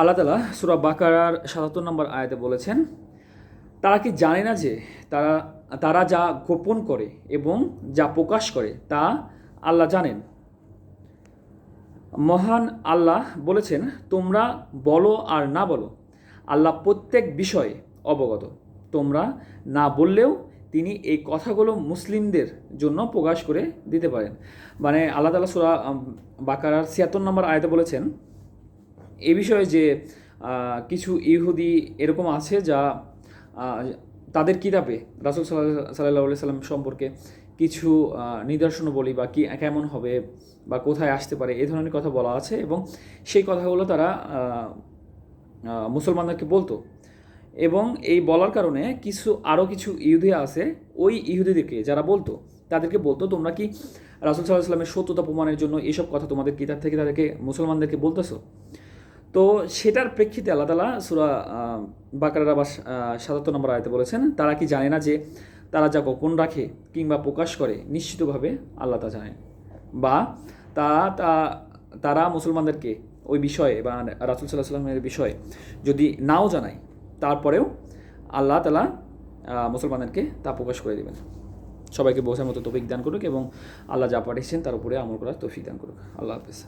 আল্লাহ তালা সুরা বাকারার সাতাত্তর নম্বর আয়াতে বলেছেন, তারা কি জানে না যে তারা তারা যা গোপন করে এবং যা প্রকাশ করে তা আল্লাহ জানেন? মহান আল্লাহ বলেছেন, তোমরা বলো আর না বলো, আল্লাহ প্রত্যেক বিষয়ে অবগত। তোমরা না বললেও তিনি এই কথাগুলো মুসলিমদের জন্য প্রকাশ করে দিতে পারেন। মানে আল্লাহ তালা সুরা বাকারার ছিয়াত্তর নম্বর আয়তে বলেছেন এ বিষয়ে যে কিছু ইহুদি এরকম আছে যা তাদের কিতাবে রাসুল সাল্লাহ সাল্লাম সম্পর্কে কিছু নিদর্শন বলি বা কি, কেমন হবে বা কোথায় আসতে পারে, এ ধরনের কথা বলা আছে এবং সেই কথাগুলো তারা মুসলমানদেরকে বলতো। এবং এই বলার কারণে কিছু আরও কিছু ইহুদি আছে, ওই ইহুদিদেরকে যারা বলতো, তাদেরকে বলতো, তোমরা কি রাসুল সাল্লাহ সাল্লামের সত্যতা প্রমাণের জন্য এইসব কথা তোমাদের কিতাব থেকে তাদেরকে, মুসলমানদেরকে বলতেছো? তো সেটার প্রেক্ষিতে আল্লাহ তালা সুরা বাকারা বা সাতাত্তর নম্বর আয়তে বলেছেন, তারা কি জানে না যে তারা যা গোপন রাখে কিংবা প্রকাশ করে, নিশ্চিতভাবে আল্লাহ তা জানেন বা তা তারা মুসলমানদেরকে ওই বিষয়ে বা রাসুল সাল্লাহ সাল্লামের বিষয়ে যদি নাও জানায়, তারপরেও আল্লাহ তালা মুসলমানদেরকে তা প্রকাশ করে দেবেন। সবাইকে বোঝার মতো তফিক দান করুক এবং আল্লাহ যা পাঠিয়েছেন তার উপরে আমল করার তৌফিক দান করুক। আল্লাহ হাফেজ।